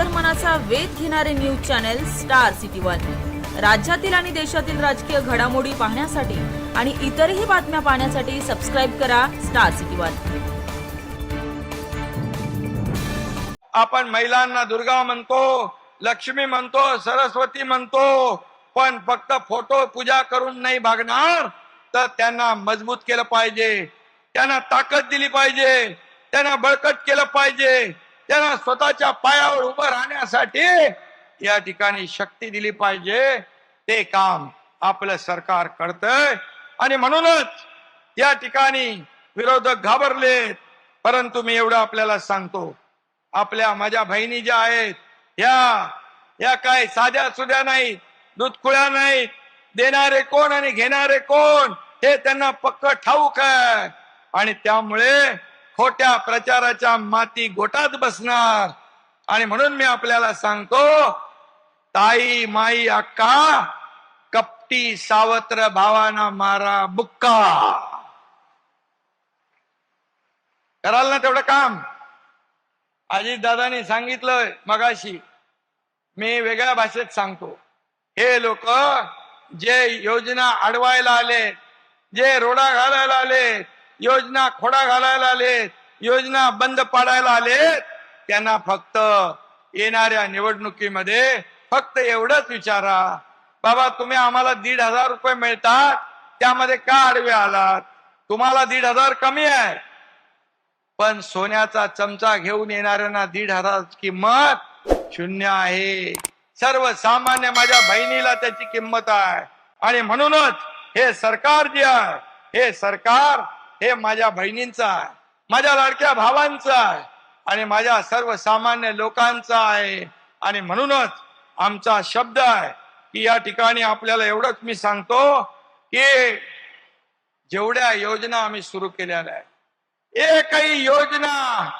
अंतर्मनाचा वेध घेणारे news channel star city one. राज्यातील आणि देशातील राजकीय घडामोडी पाहण्यासाठी आणि इतरही बातम्या पाहण्यासाठी सबस्क्राईब करा स्टार सिटी वन. आपण महिलांना दुर्गा म्हणतो लक्ष्मी म्हणतो सरस्वती म्हणतो पण फक्त फोटो पूजा करून नाही भागणार तर त्यांना मजबूत केलं पाहिजे त्यांना ताकद दिली पाहिजे त्यांना बळकट केलं पाहिजे. त्यांना स्वतःच्या पायावर उभं राहण्यासाठी या ठिकाणी शक्ती दिली पाहिजे. ते काम आपलं सरकार करतंय. आणि म्हणूनच या ठिकाणी विरोधक घाबरलेत. परंतु मी एवढं आपल्याला सांगतो. आपल्या माझ्या बहिणी ज्या आहेत ह्या या काय साध्या सुद्या नाहीत दुधखुळ्या नाहीत. देणारे कोण आणि घेणारे कोण हे त्यांना पक्क ठाऊक आहे. आणि त्यामुळे खोट्या प्रचाराच्या माती गोटात बसणार. आणि म्हणून मी आपल्याला सांगतो ताई माई अक्का कपटी सावत्र भावाना मारा बुक्का कराल ना तेवढं काम. अजित दादानी सांगितलं मगाशी. मी वेगळ्या भाषेत सांगतो. हे लोक जे योजना अडवायला आले जे रोडा घालायला आले योजना खोडा घालायला आलेत योजना बंद पाडायला आले त्यांना फक्त येणाऱ्या निवडणुकीमध्ये फक्त एवढंच विचारा. बाबा तुम्ही आम्हाला दीड हजार रुपये मिळतात त्यामध्ये का आडवे आलात? तुम्हाला दीड हजार कमी आहे. पण सोन्याचा चमचा घेऊन येणाऱ्यांना दीड हजार किंमत शून्य आहे. सर्वसामान्य माझ्या बहिणीला त्याची किंमत आहे. आणि म्हणूनच हे सरकार जे आहे हे सरकार हे माझ्या बहिणींचं आहे. माझ्या लाडक्या भावांचं आहे आणि माझ्या सर्वसामान्य लोकांचं आहे. आणि म्हणूनच आमचा शब्द आहे की या ठिकाणी आपल्याला एवढंच मी सांगतो की जेवढ्या योजना आम्ही सुरू केलेल्या आहेत एकही योजना